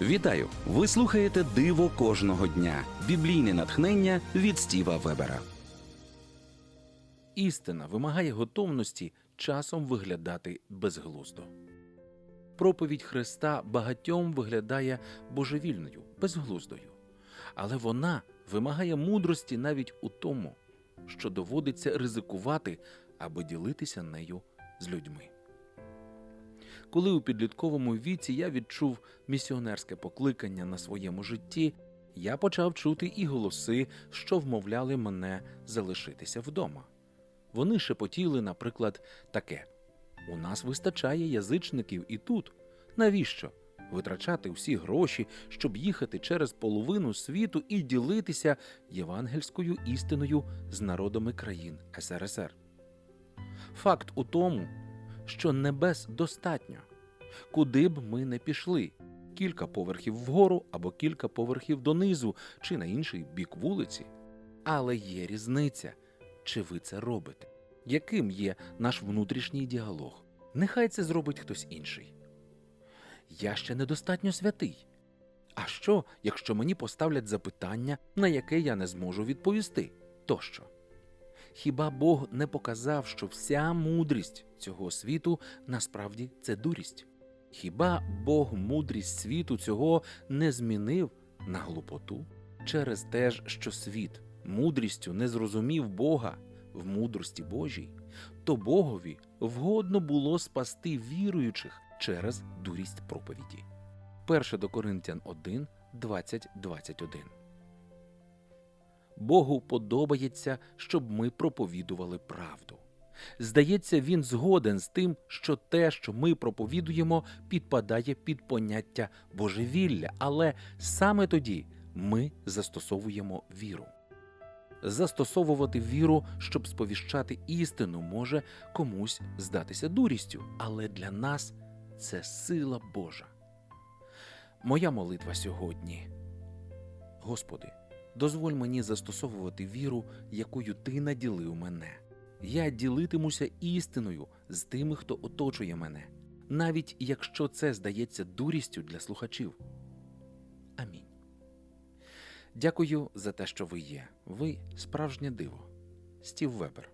Вітаю! Ви слухаєте Диво кожного дня. Біблійне натхнення від Стіва Вебера. Істина вимагає готовності часом виглядати безглуздо. Проповідь Христа багатьом виглядає божевільною, безглуздою, але вона вимагає мудрості навіть у тому, що доводиться ризикувати, аби ділитися нею з людьми. Коли у підлітковому віці я відчув місіонерське покликання на своєму житті, я почав чути і голоси, що вмовляли мене залишитися вдома. Вони шепотіли, наприклад, таке: У нас вистачає язичників і тут. Навіщо? Витрачати всі гроші, щоб їхати через половину світу і ділитися євангельською істиною з народами країн СРСР. Факт у тому, що небес достатньо, куди б ми не пішли. Кілька поверхів вгору або кілька поверхів донизу, чи на інший бік вулиці. Але є різниця, чи ви це робите? Яким є наш внутрішній діалог? Нехай це зробить хтось інший. Я ще недостатньо святий. А що, якщо мені поставлять запитання, на яке я не зможу відповісти? Тощо. Хіба Бог не показав, що вся мудрість цього світу насправді це дурість? Хіба Бог мудрість світу цього не змінив на глупоту? Через те ж, що світ мудрістю не зрозумів Бога в мудрості Божій, то Богові вгодно було спасти віруючих через дурість проповіді. 1 до Коринтян 1, 20, 21 Богу подобається, щоб ми проповідували правду. Здається, він згоден з тим, що те, що ми проповідуємо, підпадає під поняття божевілля, але саме тоді ми застосовуємо віру. Застосовувати віру, щоб сповіщати істину, може комусь здатися дурістю, але для нас це сила Божа. Моя молитва сьогодні. Господи, дозволь мені застосовувати віру, якою ти наділив мене. Я ділитимуся істиною з тими, хто оточує мене, навіть якщо це здається дурістю для слухачів. Амінь. Дякую за те, що ви є. Ви справжнє диво. Стів Вебер.